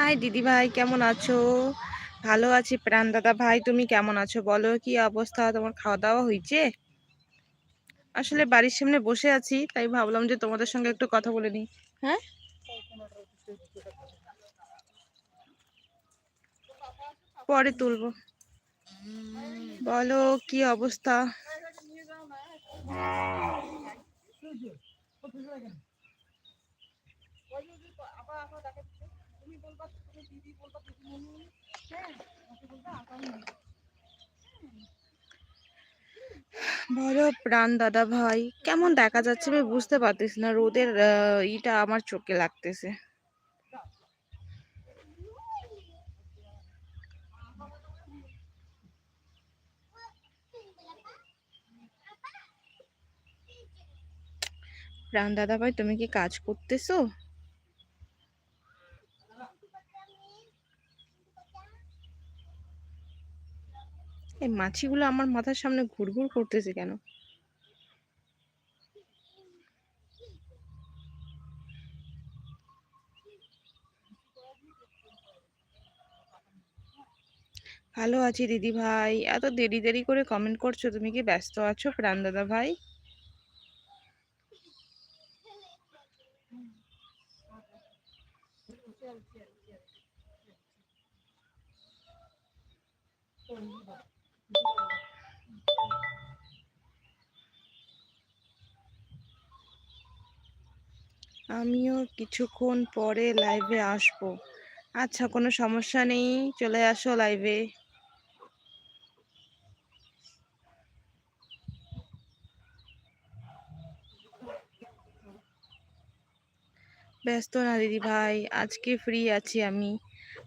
High দিদি ভাই কেমন আছো? ভালো আছি প্রাণ দাদা ভাই, তুমি কেমন আছো? বলো, কি অবস্থা? তোমার খাওয়া দাওয়া হয়েছে আসলে বাড়ির সামনে বসে আছি, তাই ভাবলাম যে তোমাদের সঙ্গে একটু কথা বলে নিই। হ্যাঁ? পরে তুলবো। বলো, কি অবস্থা? বলো প্রাণ দাদা ভাই, কেমন দেখা যাচ্ছে আমি বুঝতে পারতেছি না, রোদের ইটা আমার চোখে লাগতেছে। প্রাণ দাদা ভাই, তুমি কি কাজ করতেছো? এই মাছিগুলো আমার মাথার সামনে ঘুরঘুর করতেছে কেন? ভালো আছি দিদি ভাই। এত দেরি দেরি করে কমেন্ট করছ, তুমি কি ব্যস্ত আছো প্রাণ দাদা ভাই? আমিও কিছুক্ষণ পরে লাইভে আসব। আচ্ছা কোনো সমস্যা নেই, চলে আসো লাইভে ব্যস্ত না, দিদি ভাই, আজকে ফ্রি আছি আমি।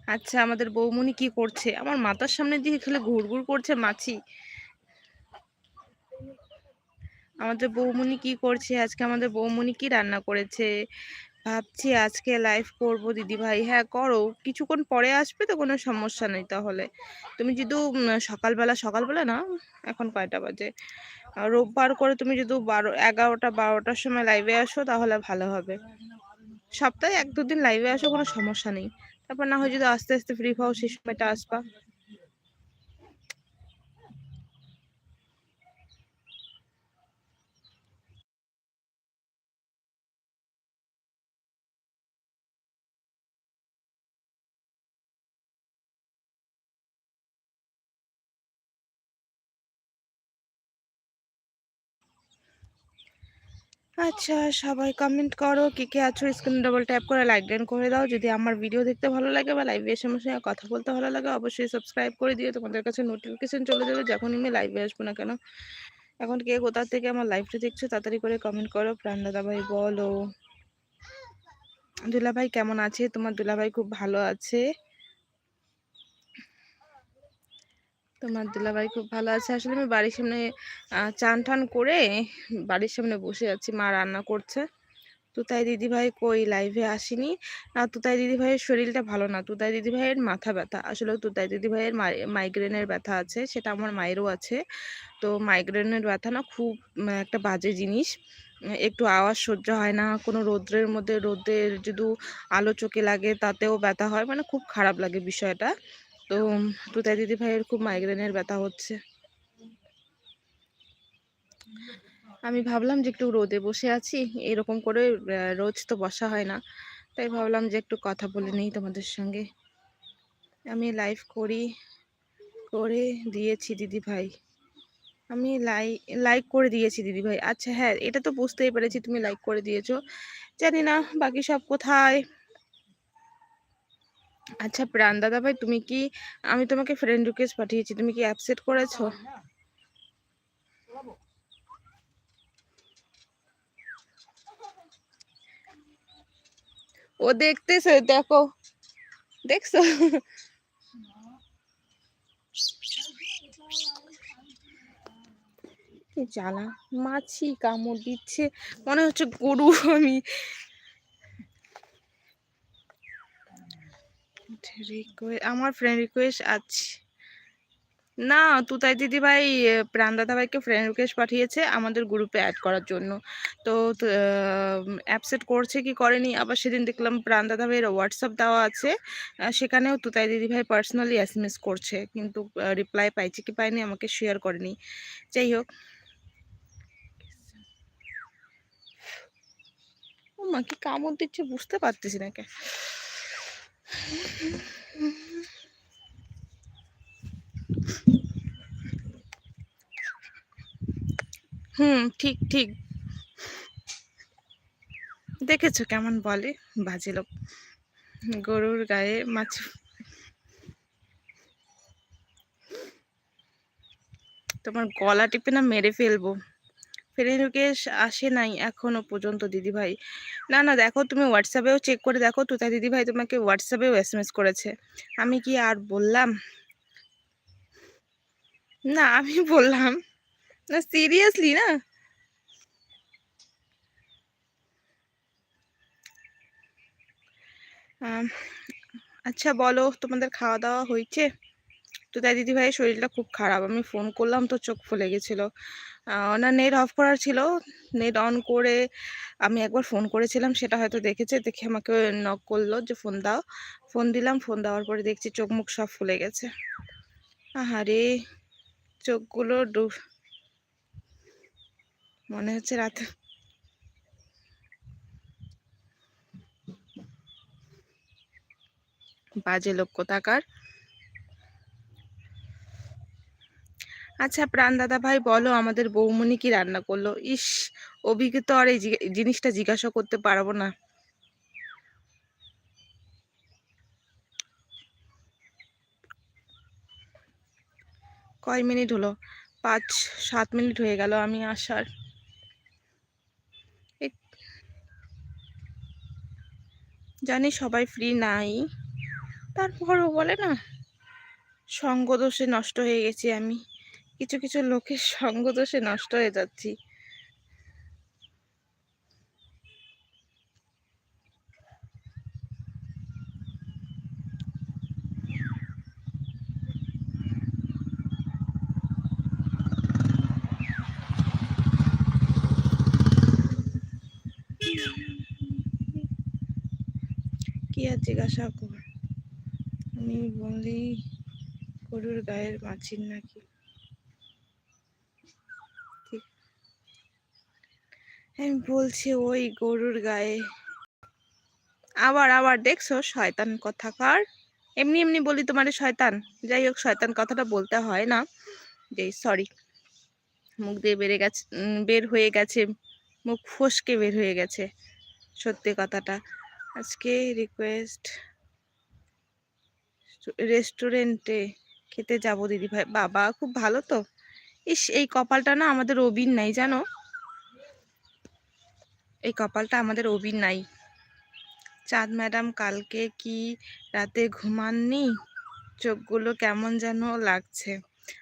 আচ্ছা আমাদের বৌমনি কি করছে? আমার মাথার সামনে দিয়ে খেলে ঘুরঘুর করছে মাছি। আমাদের বৌমনি কি করছে? আজকে আমাদের বৌমনি কি রান্না করেছে? ভাবছি আজকে লাইভ করব দিদি ভাই হ্যাঁ করো। কিছুক্ষণ পরে আসবে তো কোনো সমস্যা নেই তাহলে। তুমি যদি সকালবেলা সকালবেলা না, এখন কয়টা বাজে? রোববার করে তুমি যদি বারো, এগারোটা, বারোটার সময় লাইভে আসো তাহলে ভালো হবে। সপ্তাহে এক দুদিন লাইভে আসো কোনো সমস্যা নেই। তারপর না হয় যদি আস্তে আস্তে ফ্রি পাও সেই সময়টা আসবা। আচ্ছা সবাই কমেন্ট করো কে কে আছো? স্ক্রিন ডবল ট্যাপ করে লাইক ডান করে দাও। যদি আমার ভিডিও দেখতে ভালো লাগে বা লাইভে এসে আমার সঙ্গে কথা বলতে ভালো লাগে, অবশ্যই সাবস্ক্রাইব করে দিও। তোমাদের কাছে নোটিফিকেশন চলে যাবে যখনই আমি লাইভে আসব না কেন। এখন কে কোথা থেকে আমার লাইভটা দেখছ, তাড়াতাড়ি করে কমেন্ট করো। প্রাণ দাদা ভাই বলো। দুলাভাই কেমন আছে? তোমার দুলাভাই খুব ভালো আছে। তোমার দুলাভাই খুব ভালো আছে। আসলে আমি বাড়ির সামনে চান টান করে বাড়ির সামনে বসে আছি, মা রান্না করছে। তুতাই দিদিভাই কই? লাইভে আসেনি। তুতাই দিদিভাইয়ের শরীরটা ভালো না। তুতাই দিদিভাইয়ের মাথা ব্যথা। আসলে তুতাই দিদিভাইয়ের মাইগ্রেনের ব্যথা আছে, সেটা আমার মায়েরও আছে। তো মাইগ্রেনের ব্যথা না খুব একটা বাজে জিনিস। একটু আওয়াজ সহ্য হয় না, কোনো রৌদ্রের মধ্যে রোদের যদি আলো চোখে লাগে, তাতেও ব্যথা হয়। মানে খুব খারাপ লাগে বিষয়টা। তো তুতাই দিদি ভাইয়ের খুব মাইগ্রেনের ব্যথা হচ্ছে। আমি ভাবলাম যে একটু রোদে বসে আছি, এরকম করে রোজ তো বসা হয় না। তাই ভাবলাম যে একটু কথা বলে নেই তোমাদের সঙ্গে। আমি লাইভ করি, করে দিয়েছি দিদি ভাই। আমি লাইক লাইক করে দিয়েছি দিদি ভাই। আচ্ছা হ্যাঁ এটা তো বুঝতেই পেরেছি তুমি লাইক করে দিয়েছ। জানি না বাকি সব কোথায়। আচ্ছা প্রাণ দাদা ভাই তুমি কি আমি তোমাকে ফ্রেন্ড রিকোয়েস্ট পাঠিয়েছি তুমি কি অ্যাপসেট করেছ? ও দেখতেছে দেখো। দেখছ? জ্বালা মাছি কামড় দিচ্ছে। মনে হচ্ছে গরু আমি। আমার ফ্রেন্ড রিকোয়েস্ট আছে। না, তুতাই দিদি ভাই প্রাণ দাদা ভাইকে ফ্রেন্ড রিকোয়েস্ট পাঠিয়েছে আমাদের গ্রুপে অ্যাড করার জন্য। তো অ্যাপসেট করছে কি করেনি, আবার সেদিন দেখলাম প্রাণ দাদা ভাইয়ের হোয়াটসঅ্যাপ দেওয়া আছে। সেখানেও তুতাই দিদি ভাই পার্সোনালি এস এম এস করছে, কিন্তু রিপ্লাই পাইছে কি পাইনি, আমাকে শেয়ার করেনি। যাই হোক। মা কি কামড় দিচ্ছে বুঝতে পারতেছি না কে। হুম, ঠিক ঠিক। দেখেছ কেমন বলে? বাজে লোক। গরুর গায়ে মাছ তোমার গলা টিপে না মেরে ফেলব? ফ্রেন্ড রিকোয়েস্ট আসে নাই এখনও পর্যন্ত দিদি ভাই না না, দেখো তুমি হোয়াটসঅ্যাপেও চেক করে দেখো তুতা দিদি ভাই তোমাকে হোয়াটসঅ্যাপেও এস এম এস করেছে। আমি কি আর বললাম? না, আমি বললাম। না সিরিয়াসলি না? আচ্ছা বলো তোমাদের খাওয়া দাওয়া হয়েছে? তো তাই দিদি ভাইয়ের শরীরটা খুব খারাপ, আমি ফোন করলাম তো চোখ ফুলে গেছিল। ওনার নেট অফ করার ছিল। নেট অন করে আমি একবার ফোন করেছিলাম, সেটা হয়তো দেখেছে। দেখে আমাকে নক করল যে ফোন দাও। ফোন দিলাম ফোন দেওয়ার পরে দেখছি চোখ মুখ সব ফুলে গেছে। আহারে, চোখগুলো ডু, মনে হচ্ছে রাতে বাজে লোক কোথাকার। আচ্ছা প্রাণ দাদা ভাই বলো আমাদের বৌমনি কি রান্না করল? ইস অভিকে তো আর এই জিনিসটা জিজ্ঞাসা করতে পারব না। কয় মিনিট হলো? পাঁচ, সাত মিনিট হয়ে গেল আমি আসার। জানি সবাই ফ্রি নাই। তারপরও বলে না, সঙ্গদোষে নষ্ট হয়ে গেছি আমি। কিছু কিছু লোকের সঙ্গ সঙ্গদোষে নষ্ট হয়ে যাচ্ছি। কি আর জিজ্ঞাসা কর আমি বলি গরুর গায়ের মাছির নাকি আমি বলছি ওই গরুর গায়ে। আবার আবার দেখছ, শয়তান কথাকার? এমনি এমনি বলি তোমার শয়তান। যাই হোক, শয়তান কথাটা বলতে হয় না। যে সরি মুখ দিয়ে বেড়ে গেছে বের হয়ে গেছে। মুখ ফসকে বের হয়ে গেছে। সত্যি কথাটা। আজকে রিকোয়েস্ট রেস্টুরেন্টে খেতে যাব দিদি ভাই বাবা, খুব ভালো তো। ইস, এই কপালটা না আমাদের অবিন নাই, জানো? এই কপালটা আমাদের অবির নাই। চাঁদ ম্যাডাম কালকে কি রাতে ঘুমাননি? চোখগুলো কেমন যেন লাগছে।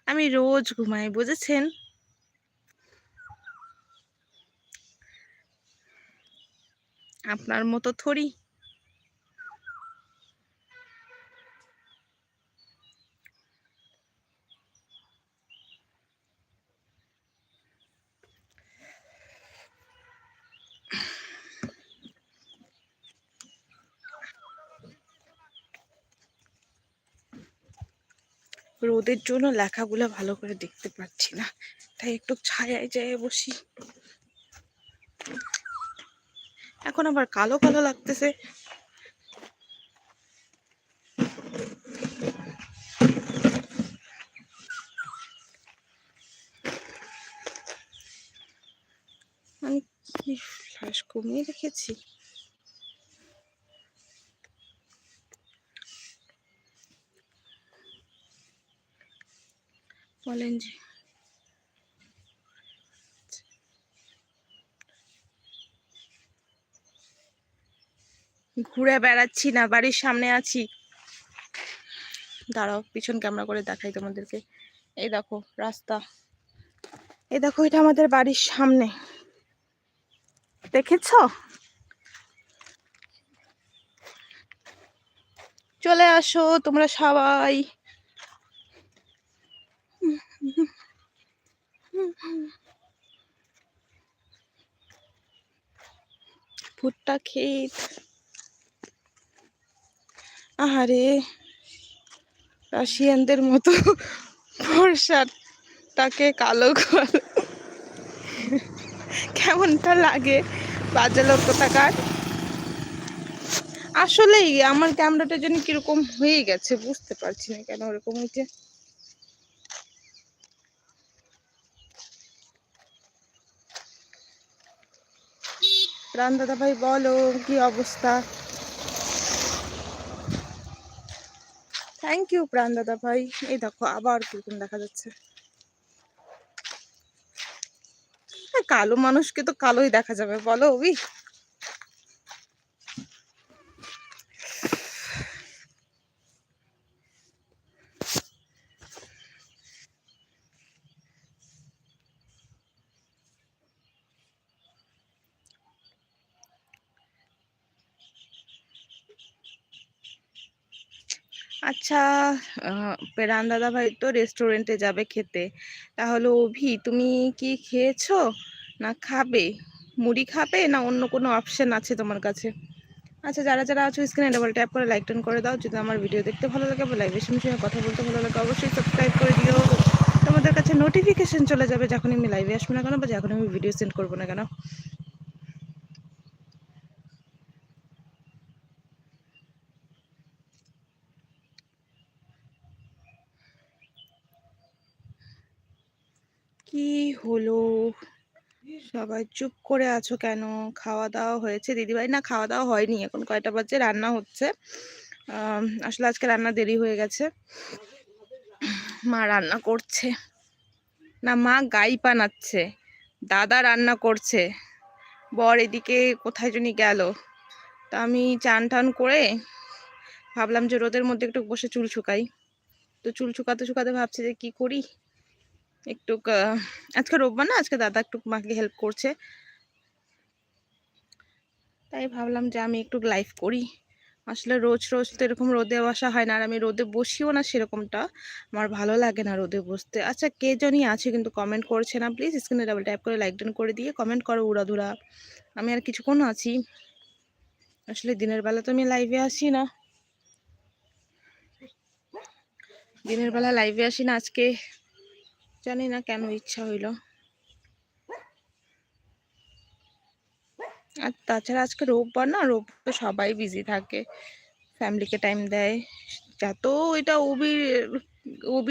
আমি রোজ ঘুমাই, বুঝেছেন? আপনার মতো থরি। রোদের জন্য লেখাগুলো ভালো করে দেখতে পাচ্ছি না। তাই একটু ছায়ায় যায় বসি। এখন আবার কালো কালো লাগতেছে। আমি কি কমিয়ে রেখেছি? বলেন যে। ঘুরে বেড়াচ্ছি না, বাড়ির সামনে আছি। দাঁড়াও, পিছন ক্যামেরা করে দেখাই তোমাদেরকে। এই দেখো, রাস্তা। এই দেখো, এটা আমাদের বাড়ির সামনে। দেখেছ? চলে আসো তোমরা সবাই। ভুট্টা ক্ষেত আহারে, রাশিয়ানদের মতো বর্ষাটাকে কালো কালো কেমনটা লাগে? বাজে লোক কোথাকার? আসলেই আমার ক্যামেরাটা যেন কীরকম হয়ে গেছে, বুঝতে পারছি না কেন ওরকম হয়েছে। প্রাণ দাদা ভাই, বলো, কি অবস্থা? থ্যাংক ইউ প্রাণ দাদা ভাই। এই দেখো, আবার কীরকম দেখা যাচ্ছে। কালো মানুষকে তো কালোই দেখা যাবে, বলো ওবি আচ্ছা প্রাণ দাদা ভাই তো রেস্টুরেন্টে যাবে খেতে। তাহলে অভি, তুমি কি খেয়েছো? না খাবে? মুড়ি খাবে? না অন্য কোনো অপশন আছে তোমার কাছে? আচ্ছা যারা যারা আছো স্ক্রিনে ডাবল ট্যাপ করে লাইক টান করে দাও। যদি আমার ভিডিও দেখতে ভালো লাগে বা লাইভের সঙ্গে সঙ্গে কথা বলতে ভালো লাগে, অবশ্যই সাবস্ক্রাইব করে দিও। তোমাদের কাছে নোটিফিকেশন চলে যাবে যখন আমি লাইভে আসব না কেন বা যখন আমি ভিডিও সেন্ড করব না কেন। কি হলো? সবাই চুপ করে আছো কেন? খাওয়া দাওয়া হয়েছে। দিদিভাই, না খাওয়া দাওয়া হয়নি। এখন কয়টা বাজে? রান্না হচ্ছে। আসলে আজকে রান্না দেরি হয়ে গেছে। মা রান্না করছে। না, মা গাই পানাচ্ছে দাদা রান্না করছে। বর এদিকে কোথায় জনি গেল। তা আমি চান টান করে ভাবলাম যে রোদের মধ্যে একটু বসে চুল শুকাই। তো চুল শুকাতে শুকাতে ভাবছি যে কি করি? একটু আজকে রোববার না? আজকে দাদা একটু মাকে হেল্প করছে। তাই ভাবলাম যে আমি একটু লাইভ করি। আসলে রোজ রোজ তো এরকম রোদে বসা হয় না, আর আমি রোদে বসিও না সেরকমটা। আমার ভালো লাগে না রোদে বসতে। আচ্ছা কে জানি আছে কিন্তু কমেন্ট করছে না প্লিজ স্ক্রিনে ডাবল ট্যাপ করে লাইক ডান করে দিয়ে কমেন্ট করো উড়াধুরা। আমি আর কিছুক্ষণ আছি। আসলে দিনের বেলা তো আমি লাইভে আসি না। দিনের বেলা লাইভে আসি না, আজকে জানি না কেন ইচ্ছা হইল। আর তাছাড়া আজকে রোববার না, রোববার সবাই বিজি থাকে। ফ্যামিলিকে টাইম দেয়। যত ওইটা ওবির ওবির